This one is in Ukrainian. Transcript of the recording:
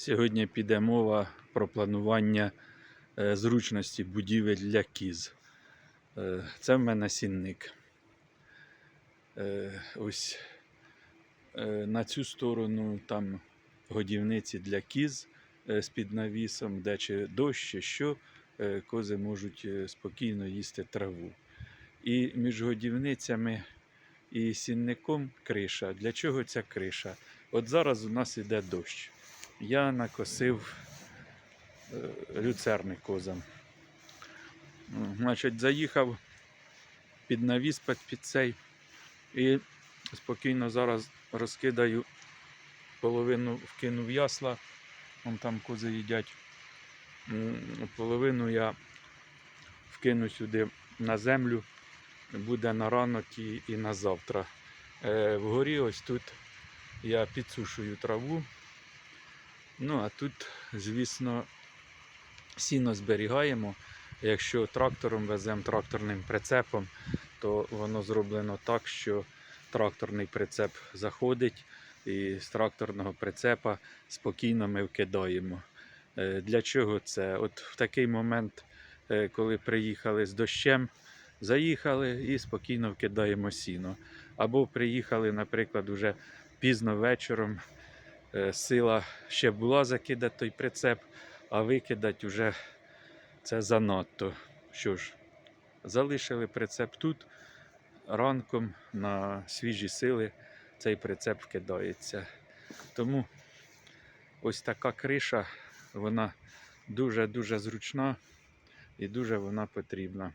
Сьогодні піде мова про планування е, зручності будівель для кіз. Е, Це в мене сінник. Е, Ось на цю сторону там годівниці для кіз е, з-під навісом, де чи дощ, чи що, кози можуть спокійно їсти траву. І між годівницями і сінником криша. Для чого ця криша? От зараз у нас іде дощ. Я накосив е, люцерни козам. Значить, заїхав під навіс під, цей і спокійно зараз розкидаю половину вкинув ясла. Вон там кози їдять. Половину я вкину сюди на землю. Буде на ранок і, і на завтра. Е, вгорі ось тут я підсушую траву. Ну, а тут, звісно, сіно зберігаємо. Якщо трактором веземо тракторним прицепом, то воно зроблено так, що тракторний прицеп заходить і з тракторного прицепа спокійно ми вкидаємо. Е, Для чого це? От в такий момент, е, коли приїхали з дощем, заїхали і спокійно вкидаємо сіно. Або приїхали, наприклад, уже пізно вечором, сила ще була закидати той прицеп, а викидати вже це занадто. Що ж, залишили прицеп тут, ранком на свіжі сили цей прицеп вкидається. Тому ось така криша, вона дуже-дуже зручна і дуже вона потрібна.